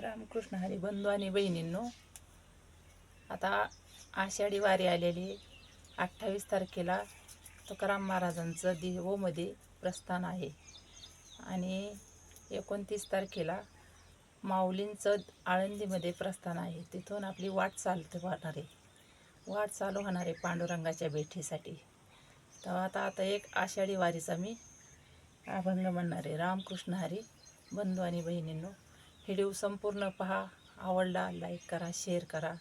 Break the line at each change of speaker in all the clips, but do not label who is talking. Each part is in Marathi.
रामकृष्ण हरी बंधू आणि बहिणींनो आता आषाढी वारी आलेली अठ्ठावीस तारखेला तुकाराम महाराजांचं देहोमध्ये प्रस्थान आहे. आणि एकोणतीस तारखेला माऊलींचं आळंदीमध्ये प्रस्थान आहे. तिथून आपली वाट चालते होणार आहे वाट चालू होणार आहे पांडुरंगाच्या भेटीसाठी. तर आता आता एक आषाढी वारीचा मी अभंग म्हणणार आहे. रामकृष्ण हरी बंधू आणि बहिणींनो व्हिडिओ संपूर्ण पहा. आवडला लाईक करा शेअर करा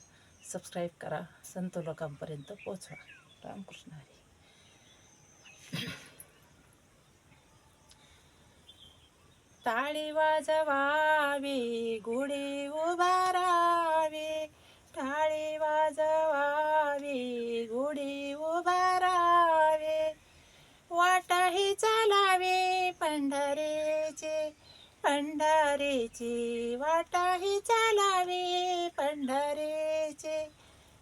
सबस्क्राईब करा. संत लोकांपर्यंत पोचवा रामकृष्ण हरी. टाळी वाजवावी गुढी उभारावी. टाळी वाजवावी गुढी उभारावी. वाटाही चालावे पंढरीची पंढरीची. वाटाही चालावी पंढरीची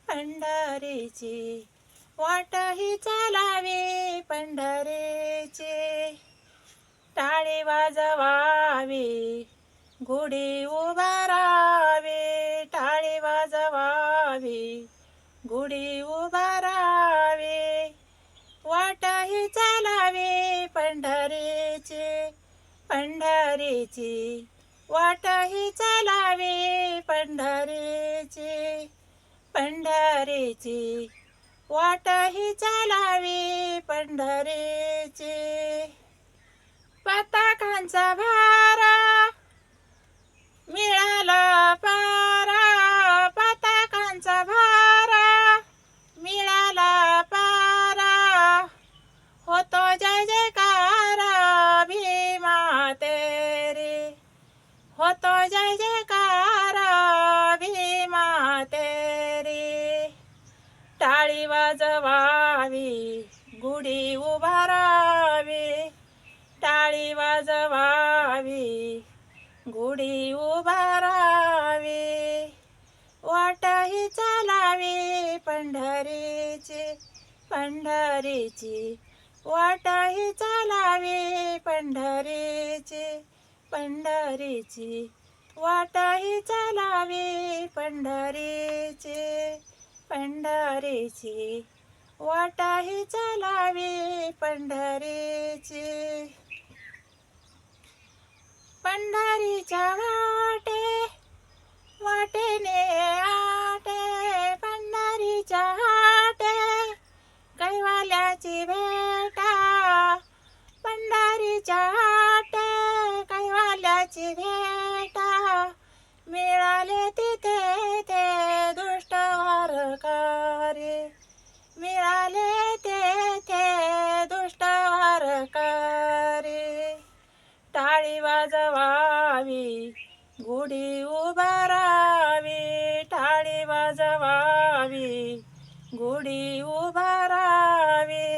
पंढरीची. वाटाही चालावी पंढरीची. टाळी वाजवावी गुढी उभारावी टाळी वाजवावी गुढी उभारावी वाटाही चालावी पंढरीची पंढरीची. वाटही चालावी पंढरीची पंढरीची. वाटही चालावी पंढरीची. पताकांचा भार टाळी वाजवावी गुढी उभारावी टाळी वाजवावी गुढी उभारावी वाटाही चालावी पंढरीची पंढरीची. वाटाही चालावी पंढरीची पंढरीची. वाटाही चालावी पंढरीची. पंढरीची वाटाही चालावी पंढरीची. पंढरीच्या वाटे वाटेने आटे पंढरीच्या आटे कैवाल्याची भेटा. पंढरीच्या आटे कैवाल्याची भेटा. मिळाले ती गुढी उभारावी टाळी वाजवावी. गुढी उभारावी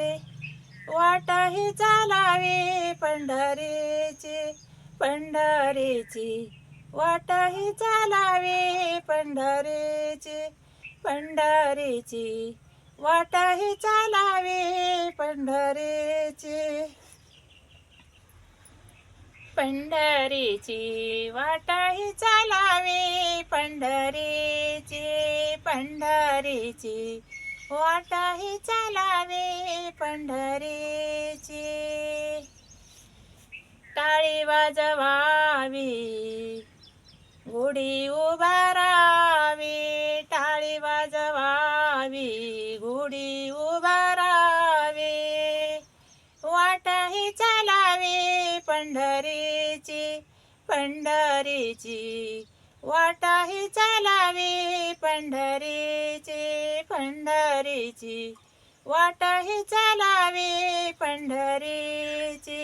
वाटही चालावी. पंढरीची पंढरीची वाटही चालावी. पंढरीची पंढरीची वाटही चालावी. पंढरीची पंढरीची वाटाही चालावी. पंढरीची पंढरीची वाटाही चालावी. पंढरीची टाळी वाजवावी. गुढी उभारावी. टाळी वाजवावी. गुढी उभारावी. नाही चालावी पंढरीची पंढरीची. वाटाही चालावी पंढरीची पंढरीची. वाटाही चालावी पंढरीची.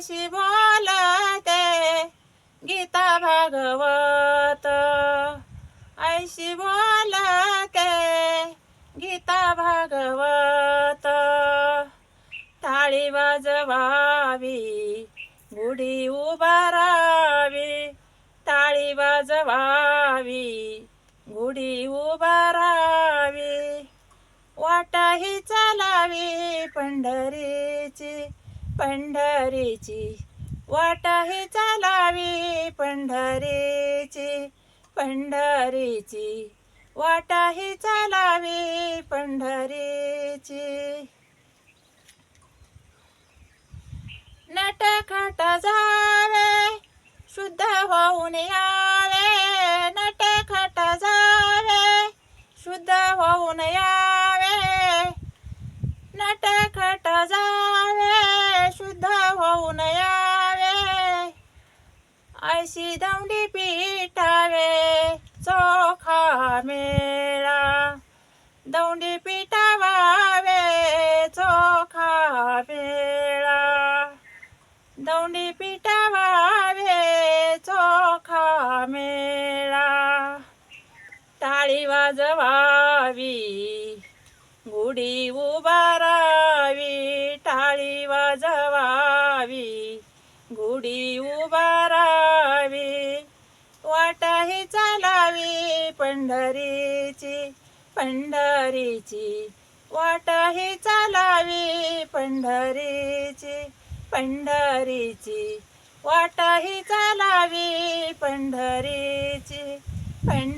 अशी बोलते गीता भागवत. ऐशी बोलते गीता भागवत. थाळी वाजवावी गुढी उभारावी. टाळी वाजवावी गुढी उभारावी. वाटाही चालावी पंढरीची. पंढरीची वाटाही चालावी पंढरीची. पंढरीची वाटाही चालावी पंढरीची. नटखट जावे शुद्ध होऊन यावे. ऐशी दौंडी पिटावे चोखा मेळा दौंडी पिटावावे चोखा मेळा दौंडी पिटावावे चोखा मेळा टाळी वाजवावी गुढी उभारावी टाळी वाजवावी गुढी उभारावी पंढरीची पंढरीची वाट ही चालावी. पंढरीची पंढरीची वाटाही चालावी. पंढरीची पंढ